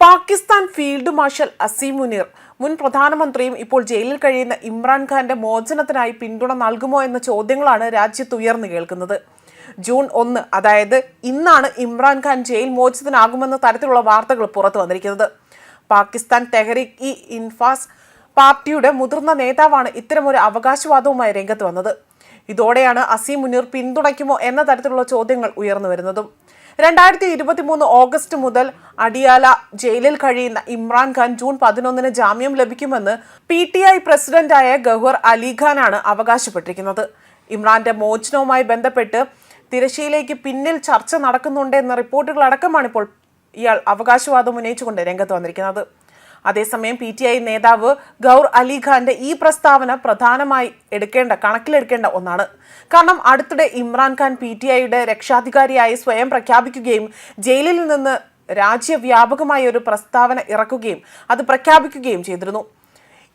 Pakistan field marshal Asim Munir മുൻ പ്രധാനമന്ത്രിയും ഇപ്പോൾ ജയിലിൽ കഴിയുന്ന ഇമ്രാൻഖാന്റെ മോചനത്തിനായി പിന്തുണ നൽകുമോ എന്ന ചോദ്യങ്ങളാണ് രാജ്യത്ത് ഉയർന്നു കേൾക്കുന്നത്. ജൂൺ ഒന്ന് അതായത് ഇന്നാണ് ഇമ്രാൻഖാൻ ജയിൽ മോചിതനാകുമെന്ന തരത്തിലുള്ള വാർത്തകൾ പുറത്തു വന്നിരിക്കുന്നത്. പാകിസ്ഥാൻ തെഹരീഖ് ഇ ഇൻഫാസ് പാർട്ടിയുടെ മുതിർന്ന നേതാവാണ് ഇത്തരമൊരു അവകാശവാദവുമായി രംഗത്ത് വന്നത്. ഇതോടെയാണ് അസീം മുനീർ പിന്തുണയ്ക്കുമോ എന്ന തരത്തിലുള്ള ചോദ്യങ്ങൾ ഉയർന്നു വരുന്നതും. രണ്ടായിരത്തി ഇരുപത്തി മൂന്ന് ഓഗസ്റ്റ് മുതൽ അടിയാല ജയിലിൽ കഴിയുന്ന ഇമ്രാൻഖാൻ ജൂൺ പതിനൊന്നിന് ജാമ്യം ലഭിക്കുമെന്ന് പി ടി ഐ പ്രസിഡന്റായ ഗഹുർ അലിഖാനാണ് അവകാശപ്പെട്ടിരിക്കുന്നത്. ഇമ്രാന്റെ മോചനവുമായി ബന്ധപ്പെട്ട് തിരശ്ശീലയ്ക്ക് പിന്നിൽ ചർച്ച നടക്കുന്നുണ്ടെന്ന റിപ്പോർട്ടുകളടക്കമാണ് ഇപ്പോൾ ഇയാൾ അവകാശവാദം ഉന്നയിച്ചുകൊണ്ട് രംഗത്ത് വന്നിരിക്കുന്നത്. അതേസമയം പി ടി ഐ നേതാവ് ഗൗർ അലിഖാന്റെ ഈ പ്രസ്താവന പ്രധാനമായി എടുക്കേണ്ട കണക്കിലെടുക്കേണ്ട ഒന്നാണ്. കാരണം അടുത്തിടെ ഇമ്രാൻഖാൻ പി ടി ഐയുടെ രക്ഷാധികാരിയായി സ്വയം പ്രഖ്യാപിക്കുകയും ജയിലിൽ നിന്ന് രാജ്യവ്യാപകമായ ഒരു പ്രസ്താവന ഇറക്കുകയും അത് പ്രഖ്യാപിക്കുകയും ചെയ്തിരുന്നു.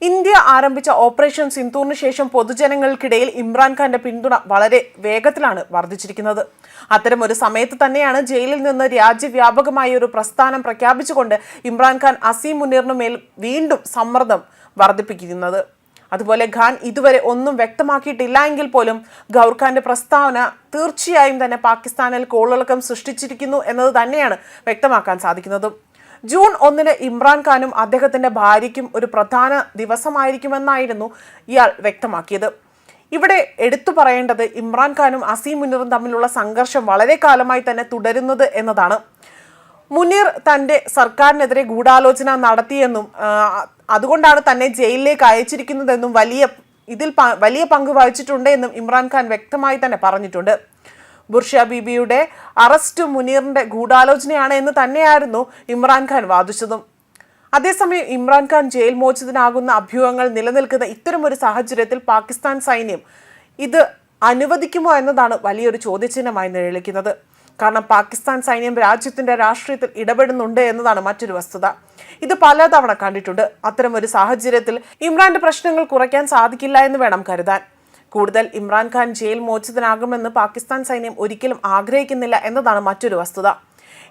ഇന്ത്യ ആരംഭിച്ച ഓപ്പറേഷൻ സിന്ധൂറിന് ശേഷം പൊതുജനങ്ങൾക്കിടയിൽ ഇമ്രാൻഖാന്റെ പിന്തുണ വളരെ വേഗത്തിലാണ് വർദ്ധിച്ചിരിക്കുന്നത്. അത്തരം ഒരു സമയത്ത് തന്നെയാണ് ജയിലിൽ നിന്ന് രാജ്യവ്യാപകമായ ഒരു പ്രസ്ഥാനം പ്രഖ്യാപിച്ചുകൊണ്ട് ഇമ്രാൻഖാൻ അസീം മുനീറിനു മേൽ വീണ്ടും സമ്മർദ്ദം വർദ്ധിപ്പിക്കുന്നത്. അതുപോലെ ഖാൻ ഇതുവരെ ഒന്നും വ്യക്തമാക്കിയിട്ടില്ല എങ്കിൽ പോലും ഗൗർഖാന്റെ പ്രസ്താവന തീർച്ചയായും തന്നെ പാകിസ്ഥാനിൽ കോളിളക്കം സൃഷ്ടിച്ചിരിക്കുന്നു എന്നത് തന്നെയാണ് വ്യക്തമാക്കാൻ സാധിക്കുന്നതും. ജൂൺ ഒന്നിന് ഇമ്രാൻഖാനും അദ്ദേഹത്തിന്റെ ഭാര്യയ്ക്കും ഒരു പ്രധാന ദിവസമായിരിക്കുമെന്നായിരുന്നു ഇയാൾ വ്യക്തമാക്കിയത്. ഇവിടെ എടുത്തു പറയേണ്ടത് ഇമ്രാൻഖാനും അസീം മുനീറും തമ്മിലുള്ള സംഘർഷം വളരെ കാലമായി തന്നെ തുടരുന്നത് എന്നതാണ്. മുനീർ തന്റെ സർക്കാരിനെതിരെ ഗൂഢാലോചന നടത്തിയെന്നും അതുകൊണ്ടാണ് തന്നെ ജയിലിലേക്ക് അയച്ചിരിക്കുന്നതെന്നും വലിയ ഇതിൽ വലിയ പങ്ക് വഹിച്ചിട്ടുണ്ട് എന്നും ഇമ്രാൻഖാൻ വ്യക്തമായി തന്നെ പറഞ്ഞിട്ടുണ്ട്. ബുർഷ ബീബിയുടെ അറസ്റ്റ് മുനീറിന്റെ ഗൂഢാലോചനയാണ് എന്ന് തന്നെയായിരുന്നു ഇമ്രാൻഖാൻ വാദിച്ചതും. അതേസമയം ഇമ്രാൻഖാൻ ജയിൽ മോചിതനാകുന്ന അഭ്യൂഹങ്ങൾ നിലനിൽക്കുന്ന ഇത്തരമൊരു സാഹചര്യത്തിൽ പാകിസ്ഥാൻ സൈന്യം ഇത് അനുവദിക്കുമോ എന്നതാണ് വലിയൊരു ചോദ്യചിഹ്നമായി നിഴലിക്കുന്നത് കാരണം പാകിസ്ഥാൻ സൈന്യം രാജ്യത്തിന്റെ രാഷ്ട്രീയത്തിൽ ഇടപെടുന്നുണ്ട് എന്നതാണ് മറ്റൊരു വസ്തുത. ഇത് പലതവണ കണ്ടിട്ടുണ്ട്. അത്തരമൊരു സാഹചര്യത്തിൽ ഇമ്രാന്റെ പ്രശ്നങ്ങൾ കുറയ്ക്കാൻ സാധിക്കില്ല എന്ന് വേണം കരുതാൻ. കൂടുതൽ ഇമ്രാൻഖാൻ ജയിൽ മോചിതനാകുമെന്ന് പാകിസ്ഥാൻ സൈന്യം ഒരിക്കലും ആഗ്രഹിക്കുന്നില്ല എന്നതാണ് മറ്റൊരു വസ്തുത.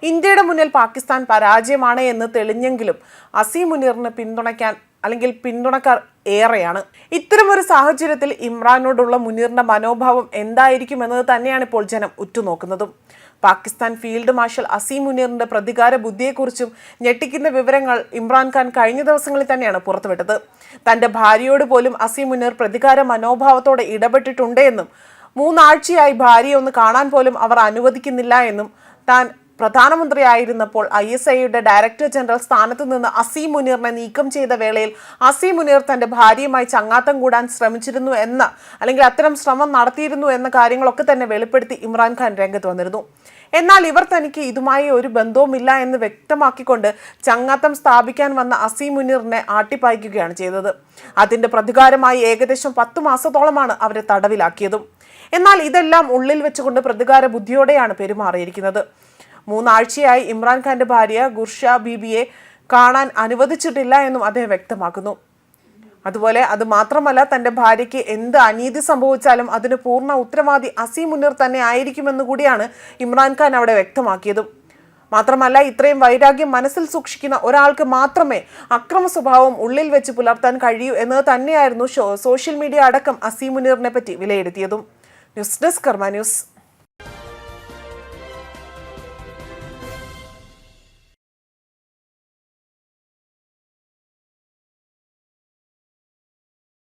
ഇന്ത്യയുടെ മുന്നിൽ പാകിസ്ഥാൻ പരാജയമാണ് എന്ന് തെളിഞ്ഞെങ്കിലും അസീം മുനീറിന് പിന്തുണയ്ക്കാൻ അല്ലെങ്കിൽ പിന്തുണക്കാർ ഏറെയാണ്. ഇത്തരമൊരു സാഹചര്യത്തിൽ ഇമ്രാനോടുള്ള മുനീറിന്റെ മനോഭാവം എന്തായിരിക്കും എന്നത് തന്നെയാണ് ഇപ്പോൾ ജനം ഉറ്റുനോക്കുന്നതും. പാകിസ്ഥാൻ ഫീൽഡ് മാർഷൽ അസീം മുനീറിന്റെ പ്രതികാര ബുദ്ധിയെക്കുറിച്ചും ഞെട്ടിക്കുന്ന വിവരങ്ങൾ ഇമ്രാൻഖാൻ കഴിഞ്ഞ ദിവസങ്ങളിൽ തന്നെയാണ് പുറത്തുവിട്ടത്. തന്റെ ഭാര്യയോട് പോലും അസീം മുനീർ പ്രതികാര മനോഭാവത്തോടെ ഇടപെട്ടിട്ടുണ്ട് എന്നും മൂന്നാഴ്ചയായി ഭാര്യയെ ഒന്ന് കാണാൻ പോലും അവർ അനുവദിക്കുന്നില്ല എന്നും താൻ പ്രധാനമന്ത്രിയായിരുന്നപ്പോൾ ഐ എസ് ഐയുടെ ഡയറക്ടർ ജനറൽ സ്ഥാനത്ത് നിന്ന് അസീം മുനീറിനെ നീക്കം ചെയ്ത വേളയിൽ അസീം മുനീർ തന്റെ ഭാര്യയുമായി ചങ്ങാത്തം കൂടാൻ ശ്രമിച്ചിരുന്നു എന്ന് അല്ലെങ്കിൽ അത്തരം ശ്രമം നടത്തിയിരുന്നു എന്ന കാര്യങ്ങളൊക്കെ തന്നെ വെളിപ്പെടുത്തി ഇമ്രാൻഖാൻ രംഗത്ത് വന്നിരുന്നു. എന്നാൽ ഇവർ തനിക്ക് ഇതുമായി ഒരു ബന്ധവുമില്ല എന്ന് വ്യക്തമാക്കിക്കൊണ്ട് ചങ്ങാത്തം സ്ഥാപിക്കാൻ വന്ന അസീം മുനീറിനെ ആട്ടിപ്പായിക്കുകയാണ് ചെയ്തത്. അതിന്റെ പ്രതികാരമായി ഏകദേശം പത്തു മാസത്തോളമാണ് അവരെ തടവിലാക്കിയതും. എന്നാൽ ഇതെല്ലാം ഉള്ളിൽ വെച്ചുകൊണ്ട് പ്രതികാര ബുദ്ധിയോടെയാണ് പെരുമാറിയിരിക്കുന്നത്. മൂന്നാഴ്ചയായി ഇമ്രാൻഖാന്റെ ഭാര്യ ഗുർഷ ബീബിയെ കാണാൻ അനുവദിച്ചിട്ടില്ല എന്നും അദ്ദേഹം വ്യക്തമാക്കുന്നു. അതുപോലെ അത് മാത്രമല്ല തന്റെ ഭാര്യയ്ക്ക് എന്ത് അനീതി സംഭവിച്ചാലും അതിന് പൂർണ ഉത്തരവാദി അസീം മുനീർ തന്നെ ആയിരിക്കുമെന്ന് കൂടിയാണ് ഇമ്രാൻഖാൻ അവിടെ വ്യക്തമാക്കിയതും. മാത്രമല്ല ഇത്രയും വൈരാഗ്യം മനസ്സിൽ സൂക്ഷിക്കുന്ന ഒരാൾക്ക് മാത്രമേ അക്രമ സ്വഭാവം ഉള്ളിൽ വെച്ച് പുലർത്താൻ കഴിയൂ എന്നത് തന്നെയായിരുന്നു സോഷ്യൽ മീഡിയ അടക്കം അസീം മുനീറിനെ പറ്റി വിലയിരുത്തിയതും. News desk Karma news.